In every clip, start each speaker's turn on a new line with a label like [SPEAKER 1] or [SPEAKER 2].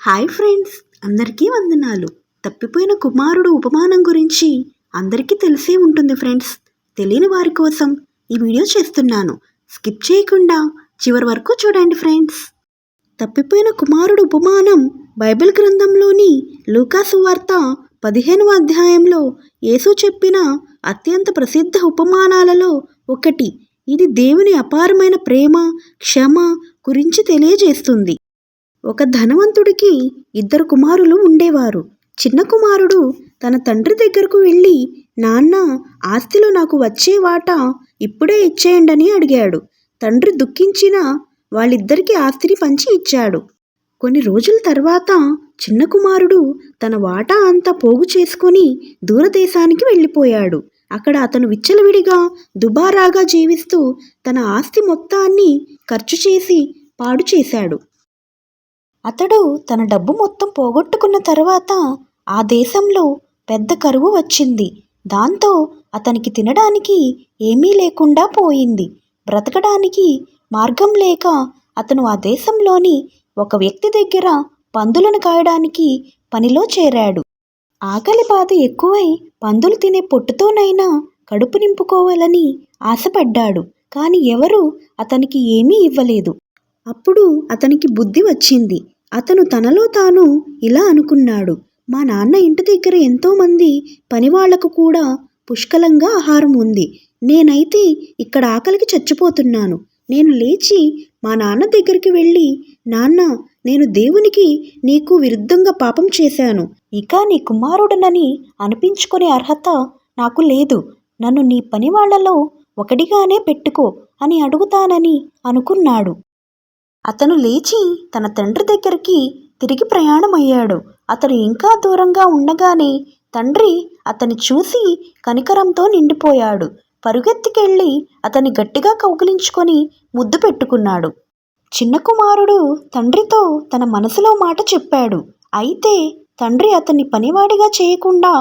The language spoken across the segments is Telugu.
[SPEAKER 1] హాయ్ ఫ్రెండ్స్ అందరికీ వందనాలు. తప్పిపోయిన కుమారుడు ఉపమానం గురించి అందరికీ తెలిసే ఉంటుంది ఫ్రెండ్స్. తెలియని వారి కోసం ఈ వీడియో చేస్తున్నాను. స్కిప్ చేయకుండా చివరి వరకు చూడండి ఫ్రెండ్స్. తప్పిపోయిన కుమారుడు ఉపమానం బైబిల్ గ్రంథంలోని లూకాసు వార్త పదిహేనవ అధ్యాయంలో యేసు చెప్పిన అత్యంత ప్రసిద్ధ ఉపమానాలలో ఒకటి. ఇది దేవుని అపారమైన ప్రేమ క్షమ గురించి తెలియజేస్తుంది. ఒక ధనవంతుడికి ఇద్దరు కుమారులు ఉండేవారు. చిన్న కుమారుడు తన తండ్రి దగ్గరకు వెళ్ళి నాన్న ఆస్తిలో నాకు వచ్చే వాటా ఇప్పుడే ఇచ్చేయండని అడిగాడు. తండ్రి దుఃఖించిన వాళ్ళిద్దరికీ ఆస్తిని పంచి ఇచ్చాడు. కొన్ని రోజుల తర్వాత చిన్న కుమారుడు తన వాటా అంతా పోగు చేసుకొని దూరదేశానికి వెళ్ళిపోయాడు. అక్కడ అతను విచ్చలవిడిగా దుబారాగా జీవిస్తూ తన ఆస్తి మొత్తాన్ని ఖర్చు చేసి పాడు చేశాడు. అతడు తన డబ్బు మొత్తం పోగొట్టుకున్న తర్వాత ఆ దేశంలో పెద్ద కరువు వచ్చింది. దాంతో అతనికి తినడానికి ఏమీ లేకుండా పోయింది. బ్రతకడానికి మార్గం లేక అతను ఆ దేశంలోని ఒక వ్యక్తి దగ్గర పందులను కాయడానికి పనిలో చేరాడు. ఆకలి బాధ ఎక్కువై పందులు తినే పొట్టుతోనైనా కడుపు నింపుకోవాలని ఆశపడ్డాడు. కానీ ఎవరు అతనికి ఏమీ ఇవ్వలేదు. అప్పుడు అతనికి బుద్ధి వచ్చింది. అతను తనలో తాను ఇలా అనుకున్నాడు. మా నాన్న ఇంటి దగ్గర ఎంతోమంది పనివాళ్ళకు కూడా పుష్కలంగా ఆహారం ఉంది. నేనైతే ఇక్కడ ఆకలికి చచ్చిపోతున్నాను. నేను లేచి మా నాన్న దగ్గరికి వెళ్ళి నాన్న నేను దేవునికి నీకు విరుద్ధంగా పాపం చేశాను. ఇక నీ కుమారుడనని అనిపించుకునే అర్హత నాకు లేదు. నన్ను నీ పనివాళ్ళలో ఒకటిగానే పెట్టుకో అని అడుగుతానని అనుకున్నాడు. అతను లేచి తన తండ్రి దగ్గరికి తిరిగి ప్రయాణమయ్యాడు. అతను ఇంకా దూరంగా ఉండగానే తండ్రి అతని చూసి కనికరంతో నిండిపోయాడు. పరుగెత్తికెళ్ళి అతన్ని గట్టిగా కౌగిలించుకొని ముద్దు పెట్టుకున్నాడు. చిన్న కుమారుడు తండ్రితో తన మనసులో మాట చెప్పాడు. అయితే తండ్రి అతన్ని పనివాడిగా చేయకుండా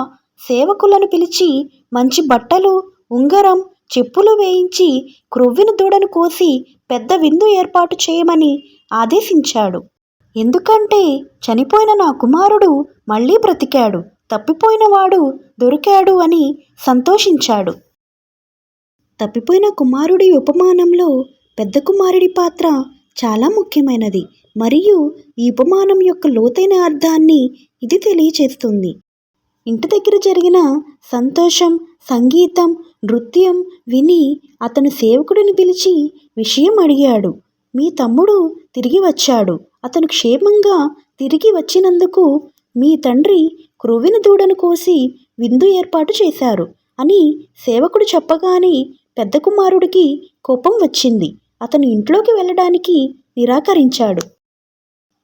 [SPEAKER 1] సేవకులను పిలిచి మంచి బట్టలు ఉంగరం చెప్పులు వేయించి క్రొవ్విన దూడను కోసి పెద్ద విందు ఏర్పాటు చేయమని ఆదేశించాడు. ఎందుకంటే చనిపోయిన నా కుమారుడు మళ్ళీ బ్రతికాడు తప్పిపోయినవాడు దొరికాడు అని సంతోషించాడు. తప్పిపోయిన కుమారుడి ఉపమానంలో పెద్ద కుమారుడి పాత్ర చాలా ముఖ్యమైనది మరియు ఈ ఉపమానం యొక్క లోతైన అర్థాన్ని ఇది తెలియచేస్తుంది. ఇంటి దగ్గర జరిగిన సంతోషం సంగీతం నృత్యం విని అతను సేవకుడిని పిలిచి విషయం అడిగాడు. మీ తమ్ముడు తిరిగి వచ్చాడు. అతను క్షేమంగా తిరిగి వచ్చినందుకు మీ తండ్రి క్రొవ్విన దూడను కోసి విందు ఏర్పాటు చేశారు అని సేవకుడు చెప్పగానే పెద్ద కుమారుడికి కోపం వచ్చింది. అతను ఇంట్లోకి వెళ్ళడానికి నిరాకరించాడు.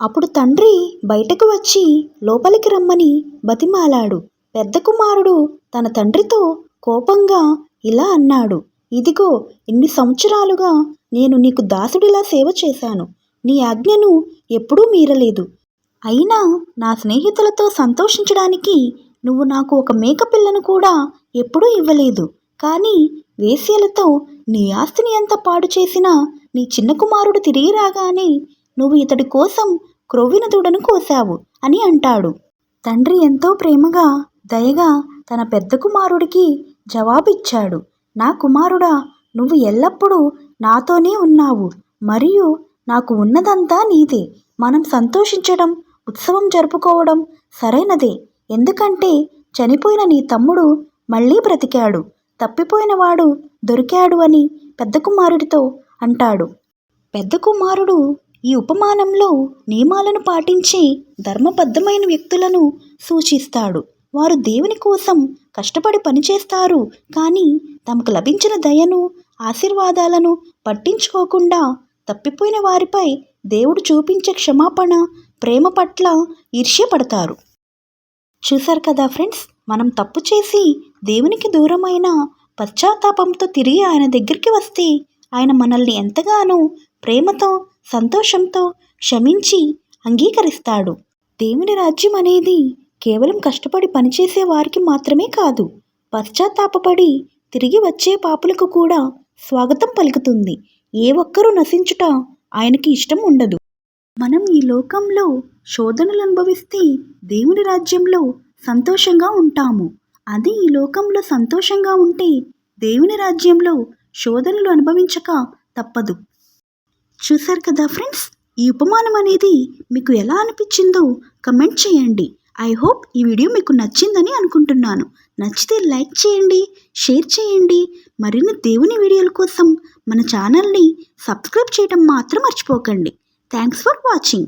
[SPEAKER 1] అప్పుడు తండ్రి బయటకు వచ్చి లోపలికి రమ్మని బతిమాలాడు. పెద్ద కుమారుడు తన తండ్రితో కోపంగా ఇలా అన్నాడు ఇదిగో ఇన్ని సంవత్సరాలుగా నేను నీకు దాసుడిలా సేవ చేశాను. నీ ఆజ్ఞను ఎప్పుడూ మీరలేదు. అయినా నా స్నేహితులతో సంతోషించడానికి నువ్వు నాకు ఒక మేకపిల్లను కూడా ఎప్పుడూ ఇవ్వలేదు. కానీ వేశ్యలతో నీ ఆస్తిని ఎంత పాడు చేసినా నీ చిన్న కుమారుడు తిరిగి రాగానే నువ్వు ఇతడి కోసం క్రొవ్విన దూడను కోశావు అని అంటాడు. తండ్రి ఎంతో ప్రేమగా దయగా తన పెద్ద కుమారుడికి జవాబిచ్చాడు. నా కుమారుడా నువ్వు ఎల్లప్పుడూ నాతోనే ఉన్నావు. మరియు నాకు ఉన్నదంతా నీదే. మనం సంతోషించడం ఉత్సవం జరుపుకోవడం సరైనదే. ఎందుకంటే చనిపోయిన నీ తమ్ముడు మళ్ళీ బ్రతికాడు. తప్పిపోయినవాడు దొరికాడు అని పెద్ద కుమారుడితో అంటాడు. పెద్ద కుమారుడు ఈ ఉపమానంలో నియమాలను పాటించి ధర్మబద్ధమైన వ్యక్తులను సూచిస్తాడు. వారు దేవుని కోసం కష్టపడి పనిచేస్తారు. కానీ తమకు లభించిన దయను ఆశీర్వాదాలను పట్టించుకోకుండా తప్పిపోయిన వారిపై దేవుడు చూపించే క్షమాపణ ప్రేమ పట్ల ఈర్ష్యపడతారు. చూశారు కదా ఫ్రెండ్స్? మనం తప్పు చేసి దేవునికి దూరమైన పశ్చాత్తాపంతో తిరిగి ఆయన దగ్గరికి వస్తే ఆయన మనల్ని ఎంతగానో ప్రేమతో సంతోషంతో క్షమించి అంగీకరిస్తాడు. దేవుని రాజ్యం అనేది కేవలం కష్టపడి పనిచేసే వారికి మాత్రమే కాదు పశ్చాత్తాపపడి తిరిగి వచ్చే పాపులకు కూడా స్వాగతం పలుకుతుంది. ఏ ఒక్కరూ నశించుట ఆయనకి ఇష్టం ఉండదు. మనం ఈ లోకంలో శోధనలు అనుభవిస్తే దేవుని రాజ్యంలో సంతోషంగా ఉంటాము. అదే ఈ లోకంలో సంతోషంగా ఉంటే దేవుని రాజ్యంలో శోధనలు అనుభవించక తప్పదు. చూశారు కదా ఫ్రెండ్స్? ఈ ఉపమానం అనేది మీకు ఎలా అనిపించిందో కమెంట్ చేయండి. ఐ హోప్ ఈ వీడియో మీకు నచ్చిందని అనుకుంటున్నాను. నచ్చితే లైక్ చేయండి షేర్ చేయండి. మరిన్ని దేవుని వీడియోల కోసం మన ఛానల్ని సబ్స్క్రైబ్ చేయడం మాత్రం మర్చిపోకండి. Thanks for watching